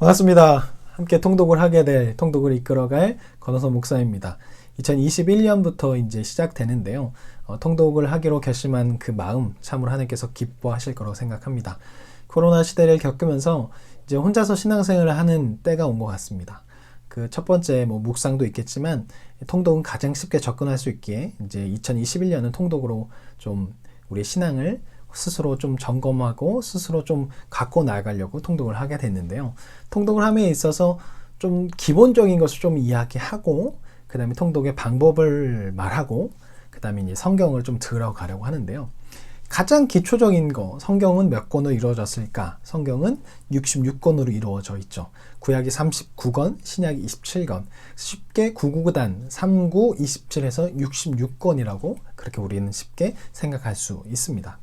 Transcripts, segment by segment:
반갑습니다. 함께 통독을 하게 될 통독을 이끌어갈 권호선 목사입니다. 2021년부터 이제 시작되는데요. 어, 통독을 하기로 결심한 그 마음 참으로 하나님께서 기뻐하실 거라고 생각합니다. 코로나 시대를 겪으면서 이제 혼자서 신앙생활을 하는 때가 온 것 같습니다. 그 첫 번째 뭐 묵상도 있겠지만 통독은 가장 쉽게 접근할 수 있기에 이제 2021년은 통독으로 좀 우리의 신앙을 스스로 좀 점검하고 스스로 좀 갖고 나가려고 통독을 하게 됐는데요. 통독을 함에 있어서 좀 기본적인 것을 좀 이야기하고 그 다음에 통독의 방법을 말하고 그 다음에 이제 성경을 좀 들어가려고 하는데요. 가장 기초적인 거, 성경은 몇 권으로 이루어졌을까? 성경은 66권으로 이루어져 있죠. 구약이 39권, 신약이 27권. 쉽게 9구단 39, 27에서 66권이라고 그렇게 우리는 쉽게 생각할 수 있습니다.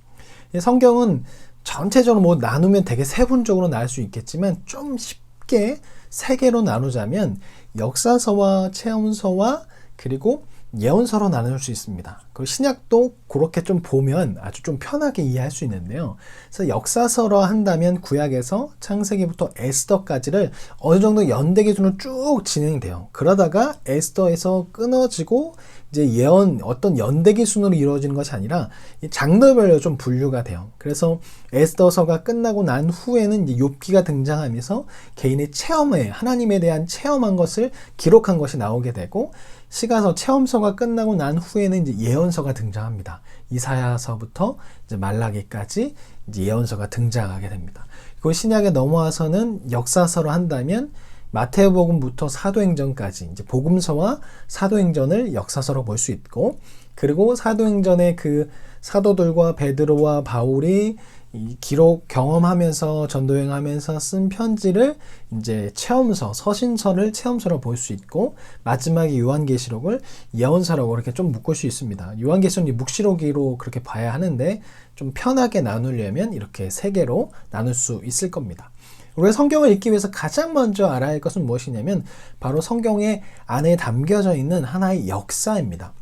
성경은 전체적으로 뭐 나누면 되게 세분적으로 나눌 수 있겠지만 좀 쉽게 세 개로 나누자면 역사서와 체험서와 그리고 예언서로 나눌 수 있습니다. 그 신약도 그렇게 좀 보면 아주 좀 편하게 이해할 수 있는데요. 그래서 역사서로 한다면 구약에서 창세기부터 에스더까지를 어느 정도 연대 기준으로 쭉 진행돼요. 그러다가 에스더에서 끊어지고 이제 예언 어떤 연대 기 순으로 이루어지는 것이 아니라 장르별로 좀 분류가 돼요. 그래서 에스더서가 끝나고 난 후에는 이제 욥기가 등장하면서 개인의 체험에 하나님에 대한 체험한 것을 기록한 것이 나오게 되고 시가서 체험서가 끝나고 난 후에는 이제 예언서가 등장합니다. 이사야서부터 이제 말라기까지 이제 예언서가 등장하게 됩니다. 그 신약에 넘어와서는 역사서로 한다면 마태복음부터 사도행전까지 이제 복음서와 사도행전을 역사서로 볼 수 있고 그리고 사도행전의 그 사도들과 베드로와 바울이 이 기록 경험하면서 전도행하면서 쓴 편지를 이제 체험서, 서신서를 체험서로 볼 수 있고 마지막에 요한계시록을 예언서라고 이렇게 좀 묶을 수 있습니다. 요한계시록이 묵시록으로 그렇게 봐야 하는데 좀 편하게 나누려면 이렇게 세 개로 나눌 수 있을 겁니다. 우리가 성경을 읽기 위해서 가장 먼저 알아야 할 것은 무엇이냐면 바로 성경의 안에 담겨져 있는 하나의 역사입니다.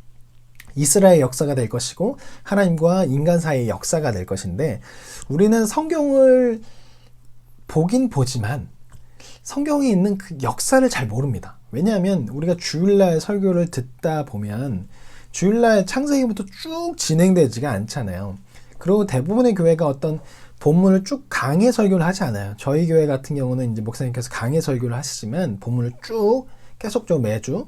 이스라엘 역사가 될 것이고 하나님과 인간 사이의 역사가 될 것인데 우리는 성경을 보긴 보지만 성경에 있는 그 역사를 잘 모릅니다. 왜냐하면 우리가 주일날 설교를 듣다 보면 주일날 창세기부터 쭉 진행되지가 않잖아요. 그리고 대부분의 교회가 어떤 본문을 쭉 강의 설교를 하지 않아요. 저희 교회 같은 경우는 이제 목사님께서 강의 설교를 하시지만 본문을 쭉 계속적으로 매주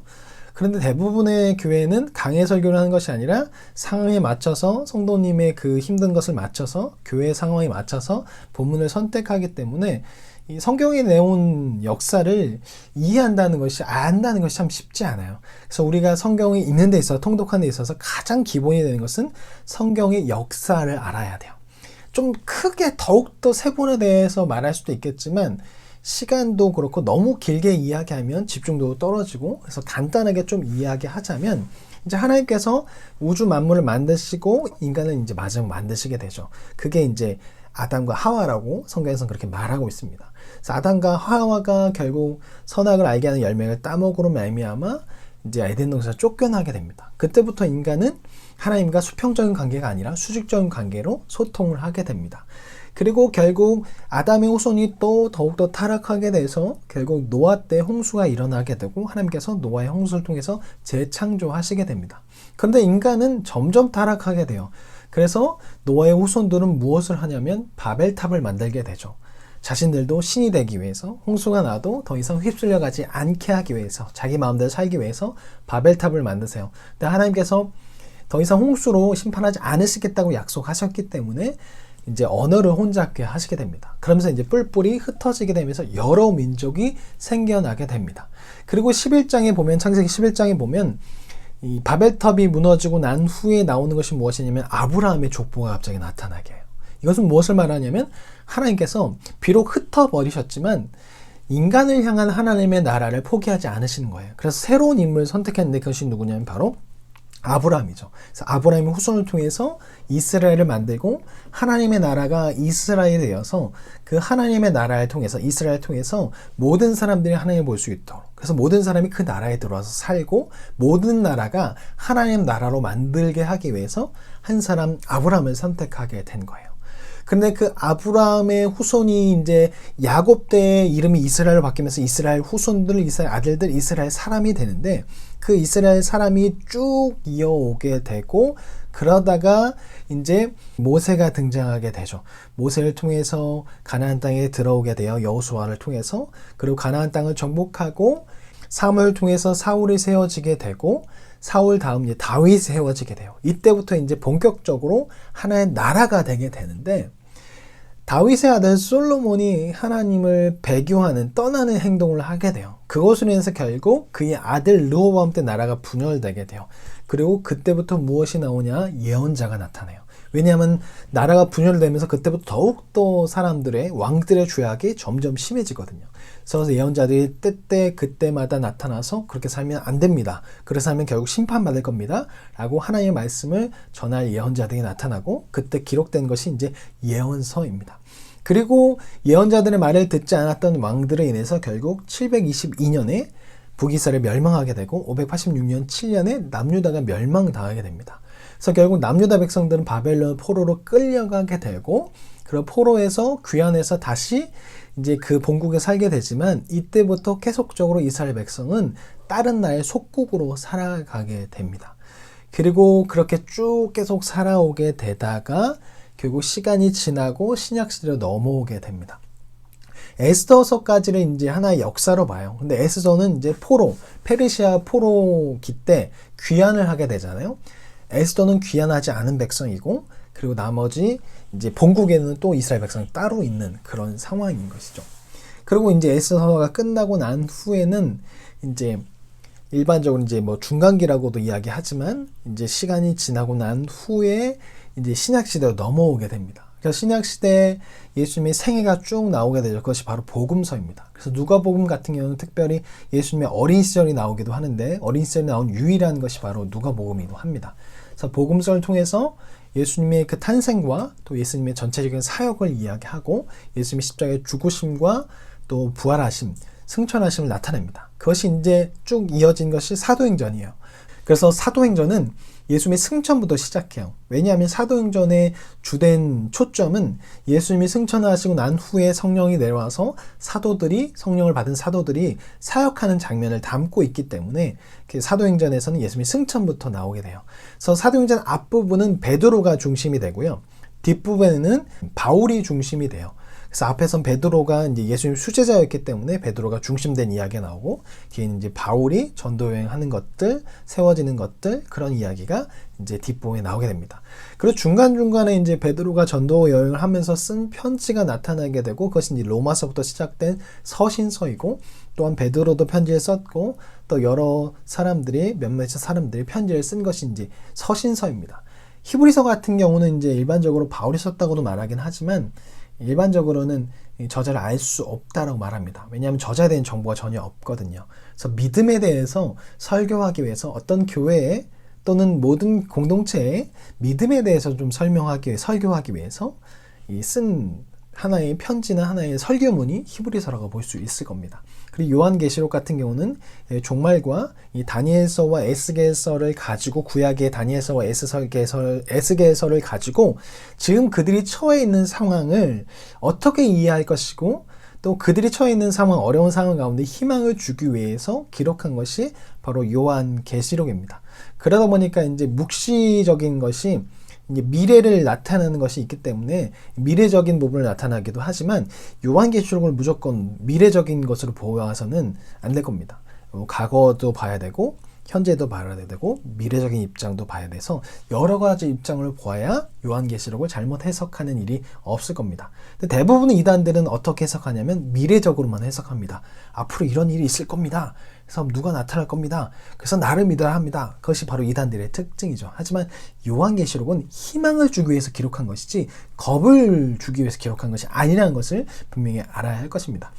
그런데 대부분의 교회는 강의 설교를 하는 것이 아니라 상황에 맞춰서 성도님의 그 힘든 것을 맞춰서 교회 상황에 맞춰서 본문을 선택하기 때문에 이 성경에 내온 역사를 이해한다는 것이 안다는 것이 참 쉽지 않아요. 그래서 우리가 성경이 있는 데 있어서 통독하는 데 있어서 가장 기본이 되는 것은 성경의 역사를 알아야 돼요. 좀 크게 더욱더 세분에 대해서 말할 수도 있겠지만 시간도 그렇고 너무 길게 이야기하면 집중도도 떨어지고 그래서 간단하게 좀 이야기하자면 이제 하나님께서 우주 만물을 만드시고 인간을 이제 마지막 만드시게 되죠. 그게 이제 아담과 하와라고 성경에서는 그렇게 말하고 있습니다. 그래서 아담과 하와가 결국 선악을 알게 하는 열매를 따먹으로 말미암아 이제 에덴 동산에서 쫓겨나게 됩니다. 그때부터 인간은 하나님과 수평적인 관계가 아니라 수직적인 관계로 소통을 하게 됩니다. 그리고 결국 아담의 후손이 또 더욱더 타락하게 돼서 결국 노아 때 홍수가 일어나게 되고 하나님께서 노아의 홍수를 통해서 재창조하시게 됩니다. 그런데 인간은 점점 타락하게 돼요. 그래서 노아의 후손들은 무엇을 하냐면 바벨탑을 만들게 되죠. 자신들도 신이 되기 위해서 홍수가 나도 더 이상 휩쓸려 가지 않게 하기 위해서 자기 마음대로 살기 위해서 바벨탑을 만드세요. 근데 하나님께서 더 이상 홍수로 심판하지 않으시겠다고 약속하셨기 때문에 이제 언어를 혼잡게 하시게 됩니다. 그러면서 이제 뿔뿔이 흩어지게 되면서 여러 민족이 생겨나게 됩니다. 그리고 11장에 보면 창세기 11장에 보면 이 바벨탑이 무너지고 난 후에 나오는 것이 무엇이냐면 아브라함의 족보가 갑자기 나타나게 해요. 이것은 무엇을 말하냐면 하나님께서 비록 흩어버리셨지만 인간을 향한 하나님의 나라를 포기하지 않으시는 거예요. 그래서 새로운 인물을 선택했는데 그것이 누구냐면 바로 아브라함이죠. 그래서 아브라함의 후손을 통해서 이스라엘을 만들고 하나님의 나라가 이스라엘이 되어서 그 하나님의 나라를 통해서 이스라엘을 통해서 모든 사람들이 하나님을 볼 수 있도록 그래서 모든 사람이 그 나라에 들어와서 살고 모든 나라가 하나님 나라로 만들게 하기 위해서 한 사람 아브라함을 선택하게 된 거예요. 근데 그 아브라함의 후손이 이제 야곱 때 이름이 이스라엘로 바뀌면서 이스라엘 후손들, 이스라엘 아들들, 이스라엘 사람이 되는데 그 이스라엘 사람이 쭉 이어오게 되고 그러다가 이제 모세가 등장하게 되죠. 모세를 통해서 가나안 땅에 들어오게 되어 여호수아를 통해서 그리고 가나안 땅을 정복하고 사무를 통해서 사울이 세워지게 되고 사울 다음 이제 다윗이 세워지게 돼요. 이때부터 이제 본격적으로 하나의 나라가 되게 되는데 다윗의 아들 솔로몬이 하나님을 배교하는 떠나는 행동을 하게 돼요. 그것으로 인해서 결국 그의 아들 르호보암 때 나라가 분열되게 돼요. 그리고 그때부터 무엇이 나오냐? 예언자가 나타나요. 왜냐하면 나라가 분열되면서 그때부터 더욱더 사람들의 왕들의 죄악이 점점 심해지거든요. 그래서 예언자들이 때때 그때마다 나타나서 그렇게 살면 안 됩니다. 그래서 하면 결국 심판받을 겁니다. 라고 하나님의 말씀을 전할 예언자들이 나타나고 그때 기록된 것이 이제 예언서입니다. 그리고 예언자들의 말을 듣지 않았던 왕들에 인해서 결국 722년에 북이스라엘 멸망하게 되고 586년 7년에 남유다가 멸망당하게 됩니다. 그래서 결국 남유다 백성들은 바벨론 포로로 끌려가게 되고 그런 포로에서 귀환해서 다시 이제 그 본국에 살게 되지만 이때부터 계속적으로 이스라엘 백성은 다른 나라의 속국으로 살아가게 됩니다. 그리고 그렇게 쭉 계속 살아오게 되다가 결국 시간이 지나고 신약 시대로 넘어오게 됩니다. 에스더서까지는 이제 하나의 역사로 봐요. 근데 에스더는 이제 포로, 페르시아 포로기 때 귀환을 하게 되잖아요. 에스더는 귀환하지 않은 백성이고 그리고 나머지 이제 본국에는 또 이스라엘 백성이 따로 있는 그런 상황인 것이죠. 그리고 이제 에스더가 끝나고 난 후에는 이제 일반적으로 이제 뭐 중간기라고도 이야기하지만 이제 시간이 지나고 난 후에 이제 신약 시대로 넘어오게 됩니다. 그래서 신약 시대에 예수님의 생애가 쭉 나오게 되죠. 그것이 바로 복음서입니다. 그래서 누가복음 같은 경우는 특별히 예수님의 어린 시절이 나오기도 하는데 어린 시절이 나온 유일한 것이 바로 누가복음이기도 합니다. 그래서 복음서를 통해서 예수님의 그 탄생과 또 예수님의 전체적인 사역을 이야기하고 예수님의 십자가의 죽으심과 또 부활하심, 승천하심을 나타냅니다. 그것이 이제 쭉 이어진 것이 사도행전이에요. 그래서 사도행전은 예수님의 승천부터 시작해요. 왜냐하면 사도행전의 주된 초점은 예수님이 승천하시고 난 후에 성령이 내려와서 사도들이 성령을 받은 사도들이 사역하는 장면을 담고 있기 때문에 그 사도행전에서는 예수님이 승천부터 나오게 돼요. 그래서 사도행전 앞부분은 베드로가 중심이 되고요. 뒷부분에는 바울이 중심이 돼요. 그래서 앞에선 베드로가 이제 예수님 수제자였기 때문에 베드로가 중심된 이야기가 나오고 뒤에 이제 바울이 전도 여행하는 것들, 세워지는 것들 그런 이야기가 이제 뒷부분에 나오게 됩니다. 그리고 중간 중간에 이제 베드로가 전도 여행을 하면서 쓴 편지가 나타나게 되고 그것이 이제 로마서부터 시작된 서신서이고 또한 베드로도 편지를 썼고 또 여러 사람들이 몇몇 사람들이 편지를 쓴 이제 서신서입니다. 히브리서 같은 경우는 이제 일반적으로 바울이 썼다고도 말하긴 하지만 일반적으로는 저자를 알 수 없다라고 말합니다. 왜냐하면 저자에 대한 정보가 전혀 없거든요. 그래서 믿음에 대해서 설교하기 위해서 어떤 교회에 또는 모든 공동체에 믿음에 대해서 좀 설명하기 위해 설교하기 위해서 쓴 하나의 편지나 하나의 설교문이 히브리서라고 볼 수 있을 겁니다. 그리고 요한계시록 같은 경우는 예, 종말과 이 다니엘서와 에스겔서를 가지고 구약의 다니엘서와 에스겔서, 에스겔서를 가지고 지금 그들이 처해 있는 상황을 어떻게 이해할 것이고 또 그들이 처해 있는 상황, 어려운 상황 가운데 희망을 주기 위해서 기록한 것이 바로 요한계시록입니다. 그러다 보니까 이제 묵시적인 것이 이제 미래를 나타내는 것이 있기 때문에 미래적인 부분을 나타나기도 하지만 요한계시록을 무조건 미래적인 것으로 보아서는 안 될 겁니다. 어, 과거도 봐야 되고 현재도 봐야 되고 미래적인 입장도 봐야 돼서 여러 가지 입장을 보아야 요한계시록을 잘못 해석하는 일이 없을 겁니다. 대부분의 이단들은 어떻게 해석하냐면 미래적으로만 해석합니다. 앞으로 이런 일이 있을 겁니다. 그래서 누가 나타날 겁니다. 그래서 나를 믿어야 합니다. 그것이 바로 이단들의 특징이죠. 하지만 요한계시록은 희망을 주기 위해서 기록한 것이지 겁을 주기 위해서 기록한 것이 아니라는 것을 분명히 알아야 할 것입니다.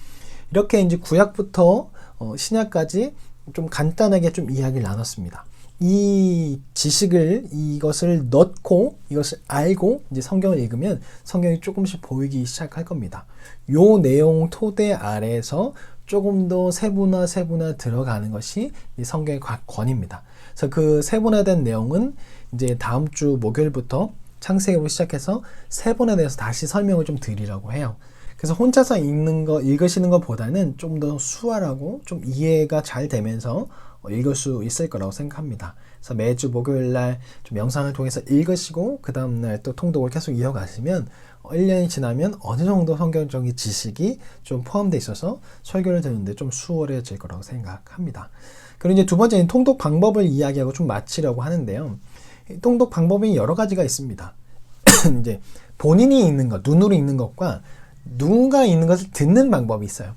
이렇게 이제 구약부터 어, 신약까지 좀 간단하게 좀 이야기를 나눴습니다. 이 지식을 이것을 넣고 이것을 알고 이제 성경을 읽으면 성경이 조금씩 보이기 시작할 겁니다. 요 내용 토대 아래에서 조금 더 세분화 세분화 들어가는 것이 성경의 권입니다. 그래서 그 세분화된 내용은 이제 다음 주 목요일부터 창세기로 시작해서 세 번에 대해서 다시 설명을 좀 드리려고 해요. 그래서 혼자서 읽는 거 읽으시는 것보다는 좀 더 수월하고 좀 이해가 잘 되면서 어, 읽을 수 있을 거라고 생각합니다. 그래서 매주 목요일 날 좀 영상을 통해서 읽으시고 그 다음 날 또 통독을 계속 이어가시면 어, 1년이 지나면 어느 정도 성경적인 지식이 좀 포함되어 있어서 설교를 듣는데 좀 수월해질 거라고 생각합니다. 그리고 이제 두 번째는 통독 방법을 이야기하고 좀 마치려고 하는데요. 이 통독 방법이 여러 가지가 있습니다. 이제 본인이 읽는 것, 눈으로 읽는 것과 누군가 읽는 것을 듣는 방법이 있어요.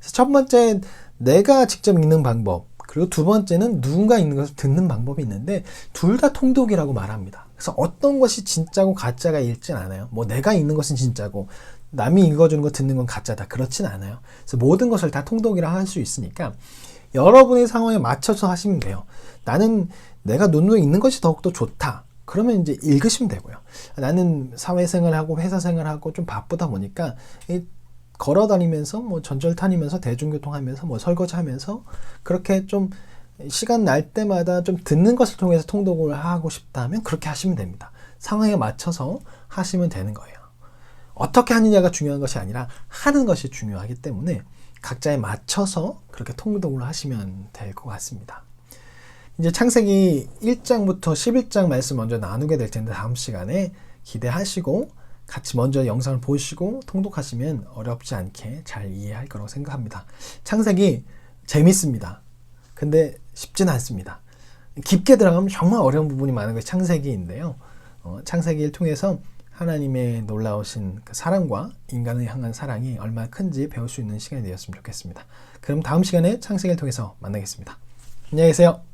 첫 번째 내가 직접 읽는 방법, 그리고 두 번째는 누군가 읽는 것을 듣는 방법이 있는데 둘 다 통독이라고 말합니다. 그래서 어떤 것이 진짜고 가짜가 읽진 않아요. 뭐 내가 읽는 것은 진짜고 남이 읽어주는 거 듣는 건 가짜다. 그렇진 않아요. 그래서 모든 것을 다 통독이라 할 수 있으니까 여러분의 상황에 맞춰서 하시면 돼요. 나는 내가 눈으로 읽는 것이 더욱더 좋다. 그러면 이제 읽으시면 되고요. 나는 사회생활하고 회사생활하고 좀 바쁘다 보니까 이 걸어 다니면서 뭐 전철 타니면서 대중교통 하면서 뭐 설거지 하면서 그렇게 좀 시간 날 때마다 좀 듣는 것을 통해서 통독을 하고 싶다면 그렇게 하시면 됩니다. 상황에 맞춰서 하시면 되는 거예요. 어떻게 하느냐가 중요한 것이 아니라 하는 것이 중요하기 때문에 각자에 맞춰서 그렇게 통독을 하시면 될 것 같습니다. 이제 창세기 1장부터 11장 말씀 먼저 나누게 될 텐데 다음 시간에 기대하시고 같이 먼저 영상을 보시고 통독하시면 어렵지 않게 잘 이해할 거라고 생각합니다. 창세기 재밌습니다. 근데 쉽지는 않습니다. 깊게 들어가면 정말 어려운 부분이 많은 것이 창세기인데요. 어, 창세기를 통해서 하나님의 놀라우신 그 사랑과 인간을 향한 사랑이 얼마나 큰지 배울 수 있는 시간이 되었으면 좋겠습니다. 그럼 다음 시간에 창세기를 통해서 만나겠습니다. 안녕히 계세요.